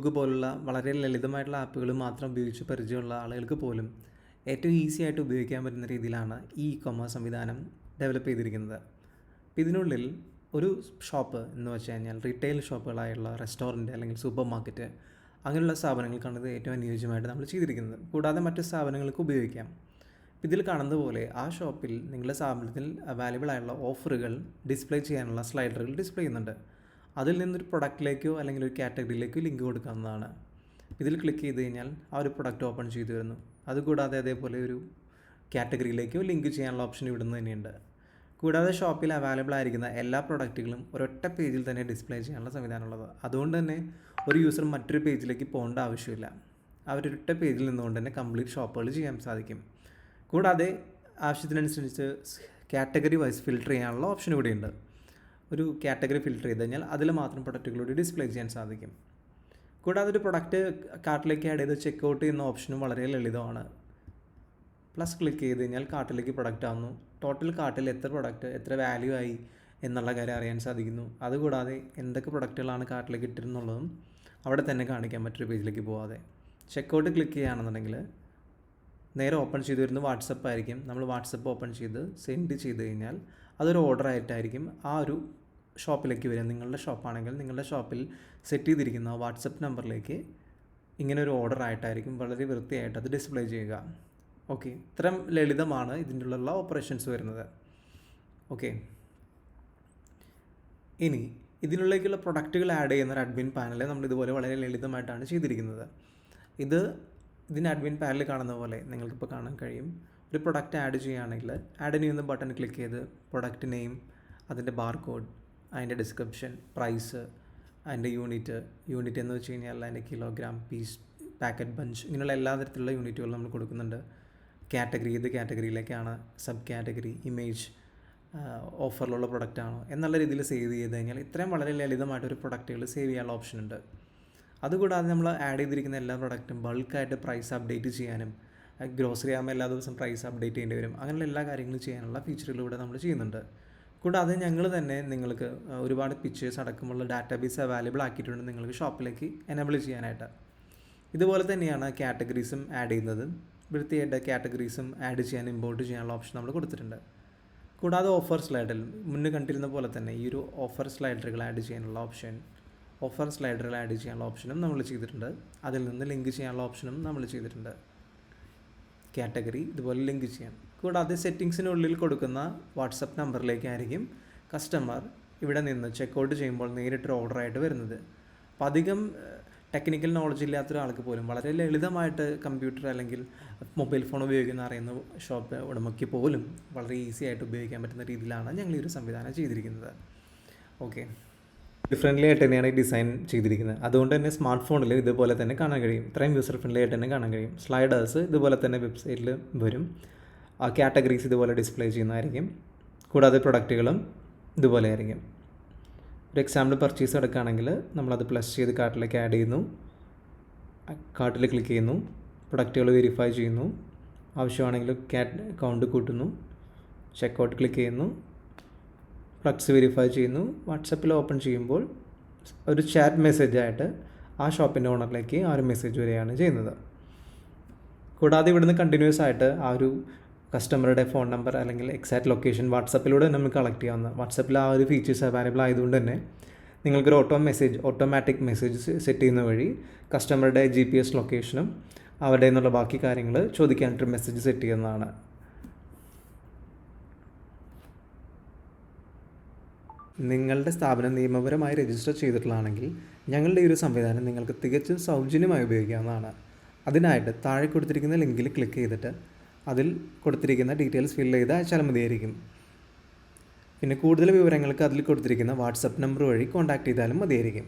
Facebook പോലുള്ള വളരെ ലളിതമായിട്ടുള്ള ആപ്പുകൾ മാത്രം ഉപയോഗിച്ച് പരിചയമുള്ള ആളുകൾക്ക് പോലും ഏറ്റവും ഈസി ആയിട്ട് ഉപയോഗിക്കാൻ പറ്റുന്ന രീതിയിലാണ് ഈ ഇ കൊമേഴ്സ് സംവിധാനം ഡെവലപ്പ് ചെയ്തിരിക്കുന്നത്. ഇതിനുള്ളിൽ ഒരു ഷോപ്പ് എന്ന് വെച്ച് കഴിഞ്ഞാൽ റീറ്റെയിൽ ഷോപ്പുകളായുള്ള റെസ്റ്റോറന്റ് അല്ലെങ്കിൽ സൂപ്പർ മാർക്കറ്റ് അങ്ങനെയുള്ള സ്ഥാപനങ്ങൾക്കാണ് ഇത് ഏറ്റവും അനുയോജ്യമായിട്ട് നമ്മൾ ചെയ്തിരിക്കുന്നത്. കൂടാതെ മറ്റ് സ്ഥാപനങ്ങൾക്ക് ഉപയോഗിക്കാം. ഇതിൽ കാണുന്നത് പോലെ ആ ഷോപ്പിൽ നിങ്ങളുടെ സ്ഥാപനത്തിൽ അവൈലബിൾ ആയുള്ള ഓഫറുകൾ ഡിസ്പ്ലേ ചെയ്യാനുള്ള സ്ലൈഡറുകൾ ഡിസ്പ്ലേ ചെയ്യുന്നുണ്ട്. അതിൽ നിന്നൊരു പ്രൊഡക്റ്റിലേക്കോ അല്ലെങ്കിൽ ഒരു കാറ്റഗറിയിലേക്കോ ലിങ്ക് കൊടുക്കാവുന്നതാണ്. ഇതിൽ ക്ലിക്ക് ചെയ്ത് കഴിഞ്ഞാൽ ആ ഒരു പ്രൊഡക്റ്റ് ഓപ്പൺ ചെയ്തു വരുന്നു അതുകൂടാതെ അതേപോലെ ഒരു കാറ്റഗറിയിലേക്കോ ലിങ്ക് ചെയ്യാനുള്ള ഓപ്ഷൻ ഇവിടുന്ന് തന്നെയുണ്ട്. കൂടാതെ ഷോപ്പിൽ അവൈലബിൾ ആയിരിക്കുന്ന എല്ലാ പ്രൊഡക്റ്റുകളും ഒരൊറ്റ പേജിൽ തന്നെ ഡിസ്പ്ലേ ചെയ്യാനുള്ള സംവിധാനമുള്ളത്. അതുകൊണ്ട് തന്നെ ഒരു യൂസർ മറ്റൊരു പേജിലേക്ക് പോകേണ്ട ആവശ്യമില്ല. അവരൊറ്റ പേജിൽ നിന്നുകൊണ്ട് തന്നെ കംപ്ലീറ്റ് ഷോപ്പുകൾ ചെയ്യാൻ സാധിക്കും. കൂടാതെ ആവശ്യത്തിനനുസരിച്ച് കാറ്റഗറി വൈസ് ഫിൽട്ടർ ചെയ്യാനുള്ള ഓപ്ഷൻ ഇവിടെയുണ്ട്. ഒരു കാറ്റഗറി ഫിൽട്ടർ ചെയ്ത് കഴിഞ്ഞാൽ അതിൽ മാത്രം പ്രൊഡക്റ്റുകളോട് ഡിസ്പ്ലേ ചെയ്യാൻ സാധിക്കും. കൂടാതെ ഒരു പ്രൊഡക്റ്റ് കാർട്ടിലേക്ക് ആഡ് ചെയ്ത് ചെക്ക് ഔട്ട് ചെയ്യുന്ന ഓപ്ഷനും വളരെ ലളിതമാണ്. പ്ലസ് ക്ലിക്ക് ചെയ്ത് കഴിഞ്ഞാൽ കാർട്ടിലേക്ക് പ്രൊഡക്റ്റ് ആവുന്നു. ടോട്ടൽ കാർട്ടിൽ എത്ര പ്രൊഡക്റ്റ് എത്ര വാല്യൂ ആയി എന്നുള്ള കാര്യം അറിയാൻ സാധിക്കുന്നു. അതുകൂടാതെ എന്തൊക്കെ പ്രൊഡക്റ്റുകളാണ് കാർട്ടിലേക്ക് ഇട്ടിരുന്നുള്ളതും അവിടെ തന്നെ കാണിക്കാൻ മറ്റൊരു പേജിലേക്ക് പോകാതെ ചെക്കൗട്ട് ക്ലിക്ക് ചെയ്യുകയാണെന്നുണ്ടെങ്കിൽ നേരെ ഓപ്പൺ ചെയ്ത് വരുന്ന വാട്സപ്പ് ആയിരിക്കും. നമ്മൾ വാട്സപ്പ് ഓപ്പൺ ചെയ്ത് സെൻഡ് ചെയ്ത് കഴിഞ്ഞാൽ അതൊരു ഓർഡർ ആയിട്ടായിരിക്കും ആ ഒരു ഷോപ്പിലേക്ക് വരിക. നിങ്ങളുടെ ഷോപ്പാണെങ്കിൽ നിങ്ങളുടെ ഷോപ്പിൽ സെറ്റ് ചെയ്തിരിക്കുന്ന വാട്സപ്പ് നമ്പറിലേക്ക് ഇങ്ങനെ ഒരു ഓർഡർ ആയിട്ടായിരിക്കും വളരെ വൃത്തിയായിട്ട് അത് ഡിസ്പ്ലേ ചെയ്യുക. ഓക്കെ ഇത്തരം ലളിതമാണ് ഇതിന്റെ ഉള്ള ഓപ്പറേഷൻസ് വരുന്നത്. ഓക്കെ ഇനി ഇതിനുള്ളിലേക്കുള്ള പ്രൊഡക്റ്റുകൾ ആഡ് ചെയ്യുന്ന ഒരു അഡ്മിൻ പാനൽ നമ്മൾ ഇതുപോലെ വളരെ ലളിതമായിട്ടാണ് ചെയ്തിരിക്കുന്നത്. ഇത് ഇതിന് അഡ്മിൻ പാനൽ കാണുന്ന പോലെ നിങ്ങൾക്കിപ്പോൾ കാണാൻ കഴിയും. ഒരു പ്രൊഡക്റ്റ് ആഡ് ചെയ്യുകയാണെങ്കിൽ ആഡ് ചെയ്യുന്ന ബട്ടൺ ക്ലിക്ക് ചെയ്ത് പ്രൊഡക്റ്റ് നെയിം അതിന്റെ ബാർ കോഡ് അതിന്റെ ഡിസ്ക്രിപ്ഷൻ പ്രൈസ് അതിന്റെ യൂണിറ്റ് യൂണിറ്റ് എന്ന് വെച്ച് കഴിഞ്ഞാൽ അതിന്റെ കിലോഗ്രാം പീസ് പാക്കറ്റ് ബഞ്ച് ഇങ്ങനെയുള്ള എല്ലാ തരത്തിലുള്ള യൂണിറ്റുകളും നമ്മൾ കൊടുക്കുന്നുണ്ട്. കാറ്റഗറി ഏത് കാറ്റഗറിയിലേക്കാണ് സബ് കാറ്റഗറി ഇമേജ് ഓഫറിലുള്ള പ്രൊഡക്റ്റ് ആണോ? എന്നുള്ള രീതിയിൽ സേവ് ചെയ്ത് കഴിഞ്ഞാൽ ഇത്രയും വളരെ ലളിതമായിട്ടൊരു പ്രൊഡക്റ്റുകൾ സേവ് ചെയ്യാനുള്ള ഓപ്ഷൻ ഉണ്ട്. അതുകൂടാതെ നമ്മൾ ആഡ് ചെയ്തിരിക്കുന്ന എല്ലാ പ്രൊഡക്റ്റും ബൾക്കായിട്ട് പ്രൈസ് അപ്ഡേറ്റ് ചെയ്യാനും ഗ്രോസറി ആകുമ്പോൾ എല്ലാ ദിവസം പ്രൈസ് അപ്ഡേറ്റ് ചെയ്യേണ്ടി വരും. അങ്ങനെയുള്ള എല്ലാ കാര്യങ്ങളും ചെയ്യാനുള്ള ഫീച്ചറുകളിലൂടെ നമ്മൾ ചെയ്യുന്നുണ്ട്. കൂടാതെ ഞങ്ങൾ തന്നെ നിങ്ങൾക്ക് ഒരുപാട് പിക്ചേഴ്സ് അടക്കമുള്ള ഡാറ്റാബേസ് അവൈലബിൾ ആക്കിയിട്ടുണ്ട് നിങ്ങൾക്ക് ഷോപ്പിലേക്ക് എനേബിൾ ചെയ്യാനായിട്ട്. ഇതുപോലെ തന്നെയാണ് കാറ്റഗറീസും ആഡ് ചെയ്യുന്നത്. വൃത്തിയായിട്ട് കാറ്റഗറീസും ആഡ് ചെയ്യാൻ ഇമ്പോർട്ട് ചെയ്യാനുള്ള ഓപ്ഷൻ നമ്മൾ കൊടുത്തിട്ടുണ്ട്. കൂടാതെ ഓഫർ സ്ലൈഡിൽ മുന്നേ കണ്ടിരുന്ന പോലെ തന്നെ ഈ ഒരു ഓഫർ സ്ലൈഡറുകൾ ആഡ് ചെയ്യാനുള്ള ഓപ്ഷൻ ഓഫർ സ്ലൈഡറുകൾ ആഡ് ചെയ്യാനുള്ള ഓപ്ഷനും നമ്മൾ ചെയ്തിട്ടുണ്ട്. അതിൽ നിന്ന് ലിങ്ക് ചെയ്യാനുള്ള ഓപ്ഷനും നമ്മൾ ചെയ്തിട്ടുണ്ട്. കാറ്റഗറി ഇതുപോലെ ലിങ്ക് ചെയ്യാം. കൂടാതെ സെറ്റിങ്സിനുള്ളിൽ കൊടുക്കുന്ന വാട്സപ്പ് നമ്പറിലേക്കായിരിക്കും കസ്റ്റമർ ഇവിടെ നിന്ന് ചെക്കൗട്ട് ചെയ്യുമ്പോൾ നേരിട്ടൊരു ഓർഡറായിട്ട് വരുന്നത്. അപ്പം അധികം ടെക്നിക്കൽ നോളജ് ഇല്ലാത്ത ഒരാൾക്ക് പോലും വളരെ ലളിതമായിട്ട് കമ്പ്യൂട്ടർ അല്ലെങ്കിൽ മൊബൈൽ ഫോൺ ഉപയോഗിക്കുന്ന അറിയുന്ന ഷോപ്പ് ഉടമയ്ക്ക് പോലും വളരെ ഈസി ആയിട്ട് ഉപയോഗിക്കാൻ പറ്റുന്ന രീതിയിലാണ് ഞങ്ങൾ ഈ ഒരു സംവിധാനം ചെയ്തിരിക്കുന്നത്. ഓക്കെ ഡിഫറെന്റ്ലി ആയിട്ട് തന്നെയാണ് ഡിസൈൻ ചെയ്തിരിക്കുന്നത്. അതുകൊണ്ട് തന്നെ സ്മാർട്ട് ഫോണിൽ ഇതുപോലെ തന്നെ കാണാൻ കഴിയും. ഇത്രയും യൂസർ ഫ്രണ്ട്ലി ആയിട്ട് തന്നെ കാണാൻ കഴിയും. സ്ലൈഡേഴ്സ് ഇതുപോലെ തന്നെ വെബ്സൈറ്റിൽ വരും. ആ കാറ്റഗറീസ് ഇതുപോലെ ഡിസ്പ്ലേ ചെയ്യുന്നതായിരിക്കും. കൂടാതെ പ്രൊഡക്റ്റുകളും ഇതുപോലെ ആയിരിക്കും. ഒരു എക്സാമ്പിൾ പർച്ചേസ് എടുക്കുകയാണെങ്കിൽ നമ്മളത് പ്ലസ് ചെയ്ത് കാർട്ടിലേക്ക് ആഡ് ചെയ്യുന്നു. കാർട്ടിൽ ക്ലിക്ക് ചെയ്യുന്നു. പ്രൊഡക്റ്റുകൾ വെരിഫൈ ചെയ്യുന്നു. ആവശ്യമാണെങ്കിൽ ക്യാറ്റ് അക്കൗണ്ട് കൂട്ടുന്നു. ചെക്കൗട്ട് ക്ലിക്ക് ചെയ്യുന്നു. പ്രൊഡക്ട്സ് വെരിഫൈ ചെയ്യുന്നു. വാട്സപ്പിൽ ഓപ്പൺ ചെയ്യുമ്പോൾ ഒരു ചാറ്റ് മെസ്സേജ് ആയിട്ട് ആ ഷോപ്പിന്റെ ഓണറിലേക്ക് ആ ഒരു മെസ്സേജ് വരികയാണ് ചെയ്യുന്നത്. കൂടാതെ ഇവിടുന്ന് കണ്ടിന്യൂസ് ആയിട്ട് ആ ഒരു കസ്റ്റമറുടെ ഫോൺ നമ്പർ അല്ലെങ്കിൽ എക്സാക്ട് ലൊക്കേഷൻ വാട്സപ്പിലൂടെ നമുക്ക് കളക്ട് ചെയ്യാവുന്ന വാട്സപ്പിൽ ആ ഒരു ഫീച്ചേഴ്സ് അവൈലബിൾ ആയതുകൊണ്ട് തന്നെ നിങ്ങൾക്കൊരു auto message automatic message set ചെയ്യുന്ന വഴി കസ്റ്റമറുടെ ജി പി എസ് ലൊക്കേഷനും അവിടെ നിന്നുള്ള ബാക്കി കാര്യങ്ങൾ ചോദിക്കാനായിട്ടൊരു മെസ്സേജ് സെറ്റ് ചെയ്യുന്നതാണ്. നിങ്ങളുടെ സ്ഥാപനം നിയമപരമായി രജിസ്റ്റർ ചെയ്തിട്ടുള്ളതാണെങ്കിൽ ഞങ്ങളുടെ ഈ ഒരു സംവിധാനം നിങ്ങൾക്ക് തികച്ചും സൗജന്യമായി ഉപയോഗിക്കാവുന്നതാണ്. അതിനായിട്ട് താഴെ കൊടുത്തിരിക്കുന്ന ലിങ്കിൽ ക്ലിക്ക് ചെയ്തിട്ട് അതിൽ കൊടുത്തിരിക്കുന്ന ഡീറ്റെയിൽസ് ഫില്ല് ചെയ്ത് അയച്ചാൽ മതിയായിരിക്കും. പിന്നെ കൂടുതൽ വിവരങ്ങൾക്ക് അതിൽ കൊടുത്തിരിക്കുന്ന വാട്സപ്പ് നമ്പർ വഴി കോൺടാക്റ്റ് ചെയ്താലും മതിയായിരിക്കും.